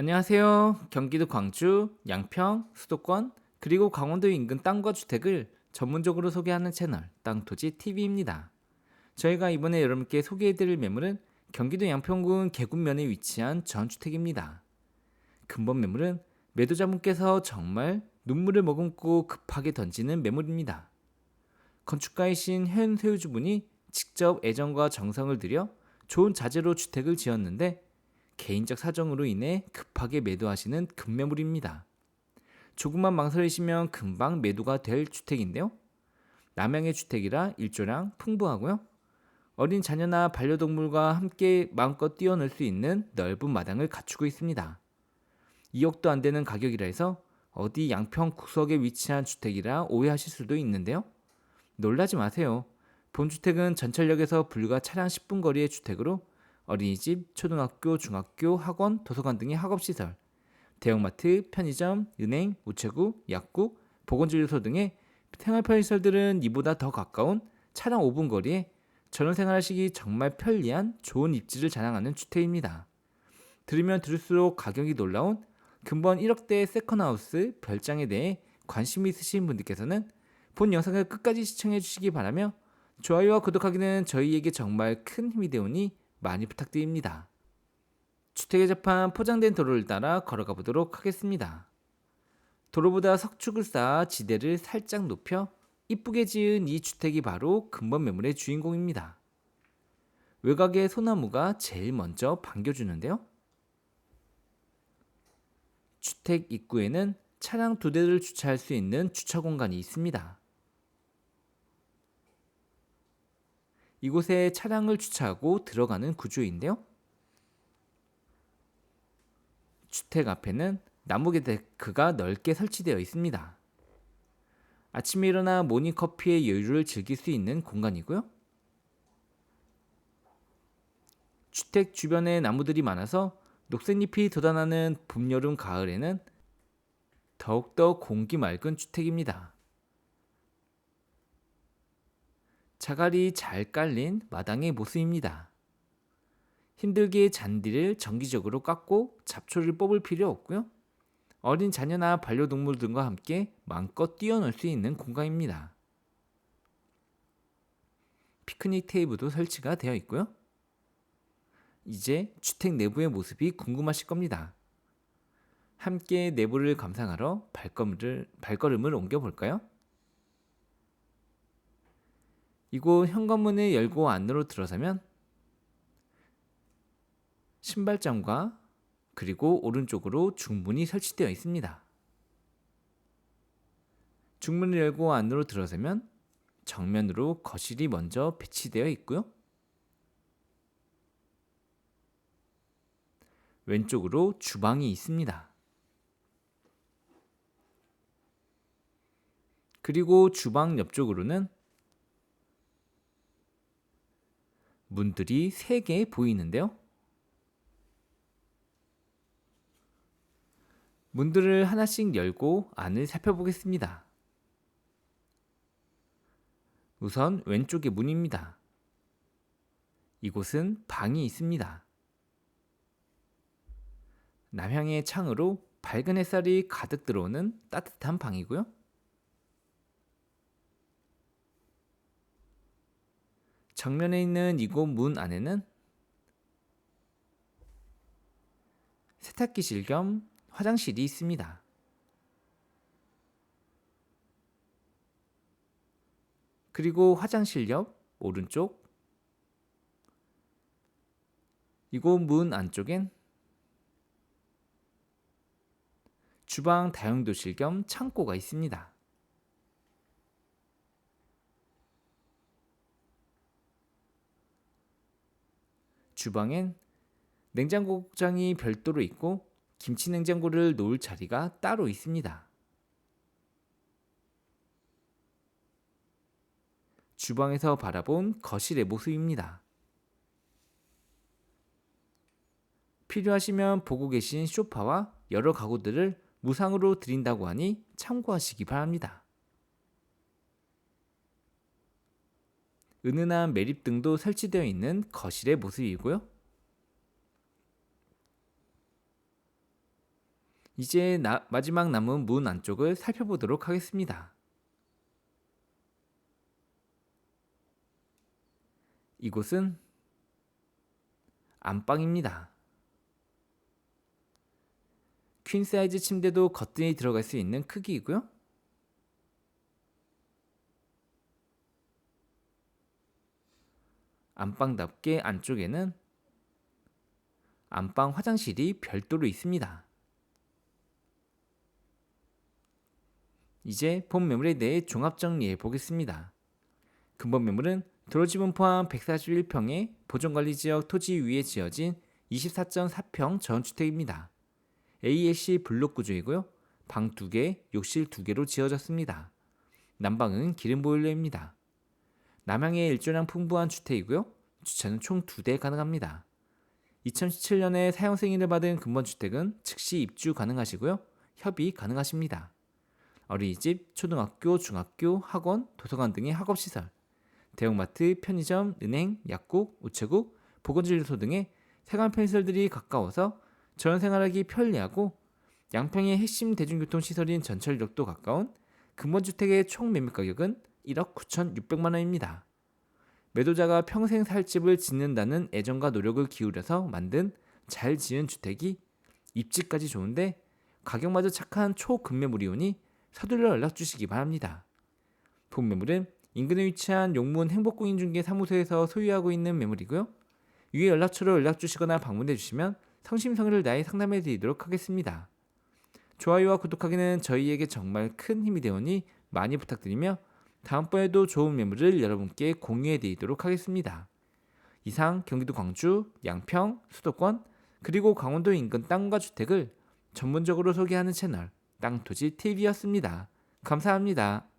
안녕하세요. 경기도 광주, 양평, 수도권, 그리고 강원도 인근 땅과 주택을 전문적으로 소개하는 채널 땅토지 TV입니다. 저희가 이번에 여러분께 소개해드릴 매물은 경기도 양평군 계군면에 위치한 전주택입니다. 근본 매물은 매도자분께서 정말 눈물을 머금고 급하게 던지는 매물입니다. 건축가이신 현 소유주분이 직접 애정과 정성을 들여 좋은 자재로 주택을 지었는데 개인적 사정으로 인해 급하게 매도하시는 급매물입니다. 조금만 망설이시면 금방 매도가 될 주택인데요. 남양의 주택이라 일조량 풍부하고요. 어린 자녀나 반려동물과 함께 마음껏 뛰어놀 수 있는 넓은 마당을 갖추고 있습니다. 2억도 안 되는 가격이라 해서 어디 양평 구석에 위치한 주택이라 오해하실 수도 있는데요. 놀라지 마세요. 본주택은 전철역에서 불과 차량 10분 거리의 주택으로 어린이집, 초등학교, 중학교, 학원, 도서관 등의 학업시설, 대형마트, 편의점, 은행, 우체국, 약국, 보건진료소 등의 생활 편의시설들은 이보다 더 가까운 차량 5분 거리에 전원 생활하시기 정말 편리한 좋은 입지를 자랑하는 주택입니다. 들으면 들을수록 가격이 놀라운 근본 1억대의 세컨하우스 별장에 대해 관심이 있으신 분들께서는 본 영상을 끝까지 시청해 주시기 바라며 좋아요와 구독하기는 저희에게 정말 큰 힘이 되오니 많이 부탁드립니다. 주택에 접한 포장된 도로를 따라 걸어가 보도록 하겠습니다. 도로보다 석축을 쌓아 지대를 살짝 높여 이쁘게 지은 이 주택이 바로 근본 매물의 주인공입니다. 외곽의 소나무가 제일 먼저 반겨주는데요. 주택 입구에는 차량 두 대를 주차할 수 있는 주차 공간이 있습니다. 이곳에 차량을 주차하고 들어가는 구조인데요. 주택 앞에는 나무개 데크가 넓게 설치되어 있습니다. 아침에 일어나 모닝커피의 여유를 즐길 수 있는 공간이고요. 주택 주변에 나무들이 많아서 녹색잎이 돋아나는 봄, 여름, 가을에는 더욱더 공기 맑은 주택입니다. 자갈이 잘 깔린 마당의 모습입니다. 힘들게 잔디를 정기적으로 깎고 잡초를 뽑을 필요 없고요. 어린 자녀나 반려동물 등과 함께 마음껏 뛰어놀 수 있는 공간입니다. 피크닉 테이블도 설치가 되어 있고요. 이제 주택 내부의 모습이 궁금하실 겁니다. 함께 내부를 감상하러 발걸음을, 발걸음을 옮겨볼까요? 이곳 현관문을 열고 안으로 들어서면 신발장과 그리고 오른쪽으로 중문이 설치되어 있습니다. 중문을 열고 안으로 들어서면 정면으로 거실이 먼저 배치되어 있고요. 왼쪽으로 주방이 있습니다. 그리고 주방 옆쪽으로는 문들이 3개 보이는데요. 문들을 하나씩 열고 안을 살펴보겠습니다. 우선 왼쪽의 문입니다. 이곳은 방이 있습니다. 남향의 창으로 밝은 햇살이 가득 들어오는 따뜻한 방이고요. 정면에 있는 이곳 문 안에는 세탁기실 겸 화장실이 있습니다. 그리고 화장실 옆 오른쪽 이곳 문 안쪽엔 주방 다용도실 겸 창고가 있습니다. 주방엔 냉장고장이 별도로 있고 김치 냉장고를 놓을 자리가 따로 있습니다. 주방에서 바라본 거실의 모습입니다. 필요하시면 보고 계신 소파와 여러 가구들을 무상으로 드린다고 하니 참고하시기 바랍니다. 은은한 매립 등도 설치되어 있는 거실의 모습이고요. 이제 나- 마지막 남은 문 안쪽을 살펴보도록 하겠습니다. 이곳은 안방입니다. 퀸 사이즈 침대도 거뜬히 들어갈 수 있는 크기이고요. 안방답게 안쪽에는 안방 화장실이 별도로 있습니다. 이제 본 매물에 대해 종합 정리해 보겠습니다. 근본 매물은 도로지분 포함 141평의 보존관리지역 토지 위에 지어진 24.4평 전주택입니다. ASC 블록 구조이고요. 방 2개, 욕실 2개로 지어졌습니다. 난방은 기름 보일러입니다. 남향의 일조량 풍부한 주택이고요. 주차는 총 2대 가능합니다. 2017년에 사용 승인을 받은 근본 주택은 즉시 입주 가능하시고요. 협의 가능하십니다. 어린이집, 초등학교, 중학교, 학원, 도서관 등의 학업시설, 대형마트, 편의점, 은행, 약국, 우체국, 보건진료소 등의 생활 편의시설들이 가까워서 저연 생활하기 편리하고 양평의 핵심 대중교통 시설인 전철역도 가까운 근본주택의 총 매매 가격은 1억 9,600만 원입니다. 매도자가 평생 살 집을 짓는다는 애정과 노력을 기울여서 만든 잘 지은 주택이 입지까지 좋은데 가격마저 착한 초급매물이오니 서둘러 연락 주시기 바랍니다. 본 매물은 인근에 위치한 용문 행복공인중개 사무소에서 소유하고 있는 매물이고요. 위에 연락처로 연락 주시거나 방문해 주시면 성심성의를 다해 상담해 드리도록 하겠습니다. 좋아요와 구독하기는 저희에게 정말 큰 힘이 되오니 많이 부탁드리며 다음번에도 좋은 매물을 여러분께 공유해 드리도록 하겠습니다. 이상 경기도 광주, 양평, 수도권, 그리고 강원도 인근 땅과 주택을 전문적으로 소개하는 채널 땅토지 TV였습니다. 감사합니다.